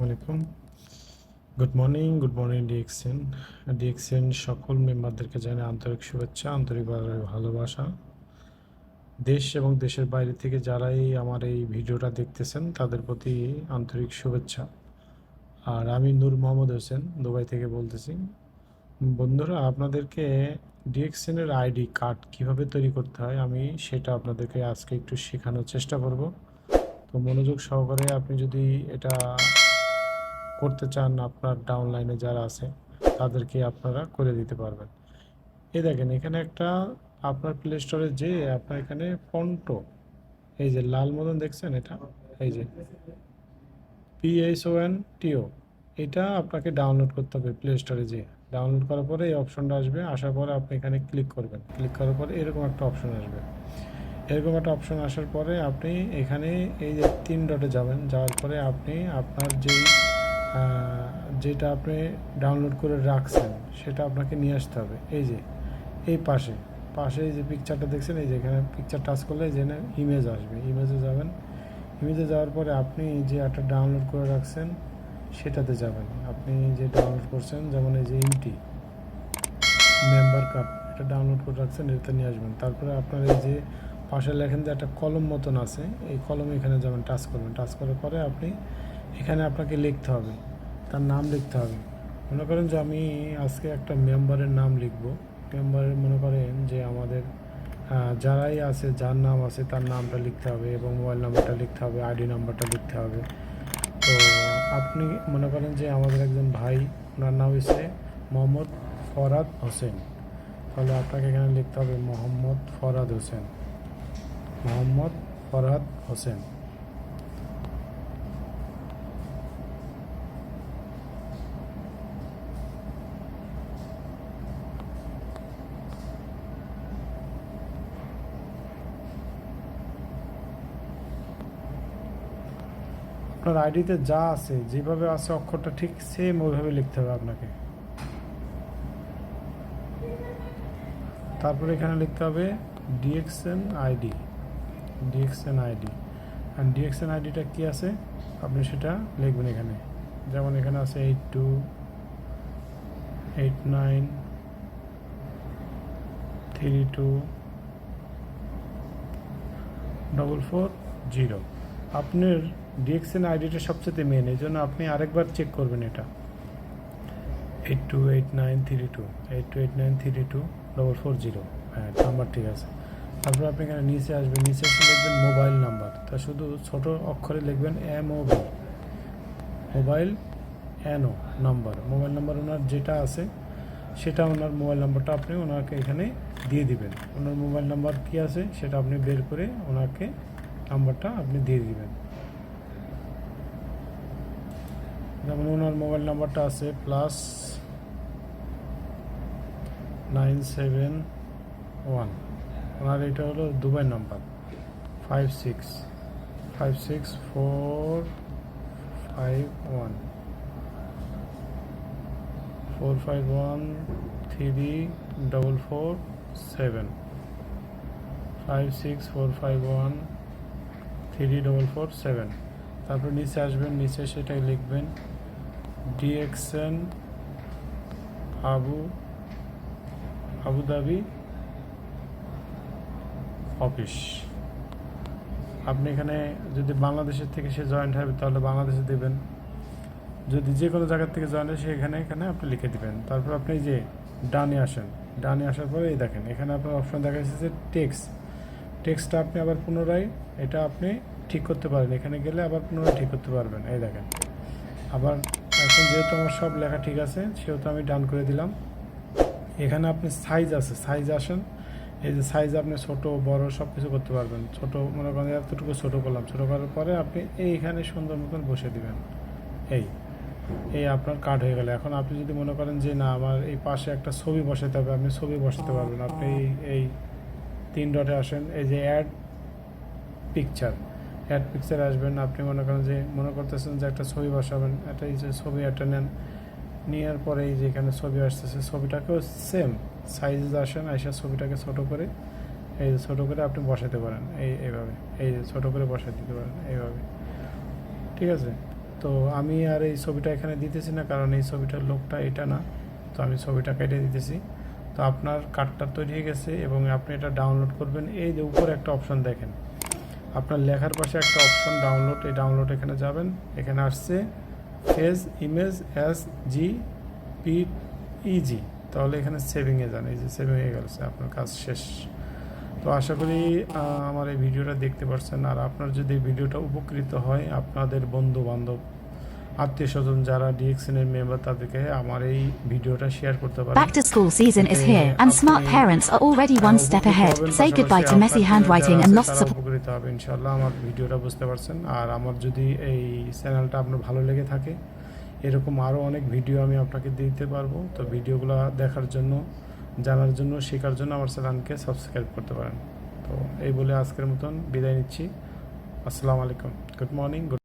আলাইকুম। Good morning good morning DXN DXN সকল মেম্বারদেরকে জানাই আন্তরিক শুভেচ্ছা আন্তরিকভাবে ভালোবাসা। দেশ এবং দেশের বাইরে থেকে যারাই আমার এই ভিডিওটা দেখতেছেন, তাদের প্রতি আন্তরিক শুভেচ্ছা। আর আমি নূর মোহাম্মদ হোসেন, দুবাই থেকে বলতেছি। বন্ধুরা, আপনাদেরকে ডিএক্সএনের আইডি কার্ড কীভাবে তৈরি করতে হয়, আমি সেটা আপনাদেরকে আজকে একটু শেখানোর চেষ্টা করব। তো মনোযোগ সহকারে আপনি যদি এটা করতে চান আপনার ডাউনলাইনে যারা আছে, তাদেরকে আপনারা করে দিতে পারবেন। এই দেখেন, এখানে একটা আপনার প্লে স্টোরে যে আপনার এখানে ফন্টো এই যে লাল মতন দেখছেন এটা? এই যে পিএসওএন টিও এটা আপনাকে ডাউনলোড করতে হবে প্লে স্টোরে যে ডাউনলোড করার পরে এই অপশনটা আসবে, আসার পরে আপনি এখানে ক্লিক করবেন। ক্লিক করার পরে এরকম একটা অপশন আসবে। এরকম একটা অপশন আসার পরে আপনি এখানে এই যে তিন ডটে যাবেন, যাওয়ার পরে আপনি আপনার যেই যেটা আপনি ডাউনলোড করে রাখছেন, সেটা আপনাকে নিয়ে আসতে হবে। এই যে, এই পাশে পাশে যে পিকচারটা দেখছেন, এই যে এখানে পিকচার টাচ করলে যে ইমেজ আসবে। ইমেজে যাবেন। ইমেজে যাওয়ার পরে আপনি যে একটা ডাউনলোড করে রাখছেন, সেটাতে যাবেন। আপনি যে ডাউনলোড করছেন, যেমন এই যে ইমটি মেম্বার কার্ড এটা ডাউনলোড করে রাখছেন, এটাতে নিয়ে আসবেন। তারপরে আপনার এই যে পাশে লেখেন যে একটা কলম মতন আছে, এই কলম এখানে যাবেন টাচ করবেন। টাচ করার পরে আপনি এখানে আপনাকে লিখতে হবে। তার নাম লিখতে হবে। মনে করেন যে আমি আজকে একটা মেম্বারের নাম লিখব। মেম্বারের মনে করেন যে আমাদের যারাই আছে, যার নাম আছে, তার নামটা লিখতে হবে এবং মোবাইল নাম্বারটা লিখতে হবে, আইডি নাম্বারটা লিখতে হবে। তো আপনি মনে করেন যে আমাদের একজন ভাই, ওনার নাম হচ্ছে মোহাম্মদ ফরাদ হোসেন। তাহলে আপনাকে এখানে লিখতে হবে মোহাম্মদ ফরাদ হোসেন। মোহাম্মদ ফরহাদ হোসেন। আপনার আইডিতে যা আছে, যেভাবে আছে অক্ষরটা ঠিক সেম ওইভাবে লিখতে হবে আপনাকে। তারপরে এখানে লিখতে হবে ডিএক্সএন আইডি ডিএক্সএন আইডি আর ডিএক্সএন আইডিটা কি আছে? আপনি সেটা লিখবেন এখানে। যেমন এখানে আছে eight two eight nine three two double four zero আপনার ডিএক্সএন আইডিটা সবচেয়ে মেন এই জন্য আপনি আরেকবার চেক করবেন এটা। Eight two eight nine three two eight two eight nine three two double four zero হ্যাঁ নাম্বার ঠিক আছে। তারপর আপনি এখানে নিচে আসবেন, নিচে এসে লিখবেন মোবাইল নাম্বার তা শুধু ছোট অক্ষরে লিখবেন M O B mobile N O number mobile number ওনার যেটা আছে, সেটা ওনার মোবাইল নাম্বারটা আপনি ওনাকে এখানে দিয়ে দিবেন। ওনার মোবাইল নাম্বার কী আছে, সেটা আপনি বের করে ওনাকে নাম্বারটা আপনি দিয়ে দিবেন। যেমন ওনার মোবাইল নাম্বারটা আছে প্লাস নাইন সেভেন ওয়ান। ওনার এটা হলো Dubai number, five six five six four five one. Four five one, three double four seven. Five six four five one, three double four seven. তারপর নিচে আসবেন, নিচে সেটাই লিখবেন। DXN, Abu Abu Dhabi office. আপনি এখানে যদি বাংলাদেশের থেকে সে জয়েন্ট হবে, তাহলে বাংলাদেশে দেবেন। যদি যে কোনো জায়গার থেকে জয়েন্ট হয়, সে এখানে এখানে আপনি লিখে দেবেন। তারপর আপনি যে ডানে আসেন, ডানে আসার পরে এই দেখেন, এখানে আপনার অপশন দেখা যাচ্ছে যে টেক্স টেক্সটা আপনি আবার পুনরায় এটা আপনি ঠিক করতে পারেন। এখানে গেলে আবার পুনরায় ঠিক করতে পারবেন। এই দেখেন, আবার এখন যেহেতু আমার সব লেখা ঠিক আছে, সেহেতু আমি ডান করে দিলাম। এখানে আপনি সাইজ আছে সাইজ আসেন, এই যে সাইজ আপনি ছোট, বড় সব কিছু করতে পারবেন। ছোট মনে করেন এতটুকু ছোটো করলাম, ছোটো করার পরে আপনি এইখানে সুন্দর মতন বসে দিবেন। এই এই আপনার কার্ড হয়ে গেলে। এখন আপনি যদি মনে করেন যে না, আমার এই পাশে একটা ছবি বসাতে হবে, আপনি ছবি বসাতে পারবেন। আপনি এই তিন ডটে আসেন, এই যে অ্যাড পিকচার অ্যাড পিকচার আসবেন। আপনি মনে করেন যে, মনে করতেছেন যে একটা ছবি বসাবেন, একটা এই যে ছবি একটা নেন। নেওয়ার পরে এই যে এখানে ছবি আসতেছে, ছবিটাকেও সেম সাইজ আসেন, আইসা ছবিটাকে ছোট করে, এই যে ছোট করে আপনি বসাতে পারেন, এই এইভাবে। এই যে ছোট করে বসাই দিতে পারেন, এইভাবে। ঠিক আছে? তো আমি আর এই ছবিটা এখানে দিতেছি না, কারণ এই ছবিটার লোকটা এটা না। তো আমি ছবিটা কেটে দিতেছি। তো আপনার কার্ডটা তৈরি হয়ে গেছে এবং আপনি এটা ডাউনলোড করবেন। এই যে উপরে একটা অপশন দেখেন। আপনার লেখার পাশে একটা অপশন ডাউনলোড এই ডাউনলোড এখানে যাবেন। এখানে আসছে S image S G P easy তাহলে এখানে সেভিংয়ে যান, এই যে সেভিং হয়ে গেছে, আপনার কাজ শেষ। তো আশা করি আমার এই ভিডিওটা দেখতে পারছেন। আর আপনার যদি ভিডিওটা উপকৃত হয়, আপনাদের বন্ধু বান্ধব আত্মীয় স্বজন যারা ডিএক্সএন এর মেম্বার তাদেরকে আমার এই ভিডিওটা শেয়ার করতে পারেন। Back to school season is here, and smart parents are already one step ahead. Say goodbye to messy handwriting and lost support. উপকৃত হবে ইনশাল্লাহ আমার ভিডিওটা বুঝতে পারছেন। আর আমার যদি এই চ্যানেলটা আপনার ভালো লেগে থাকে এরকম আরও অনেক ভিডিও আমি আপনাকে দিতে পারব। তো ভিডিওগুলো দেখার জন্য জানার জন্য শেখার জন্য আমার চ্যানেলকে সাবস্ক্রাইব করতে পারেন। তো এই বলে আজকের মতন বিদায় নিচ্ছি। আসসালামু আলাইকুম। Good morning good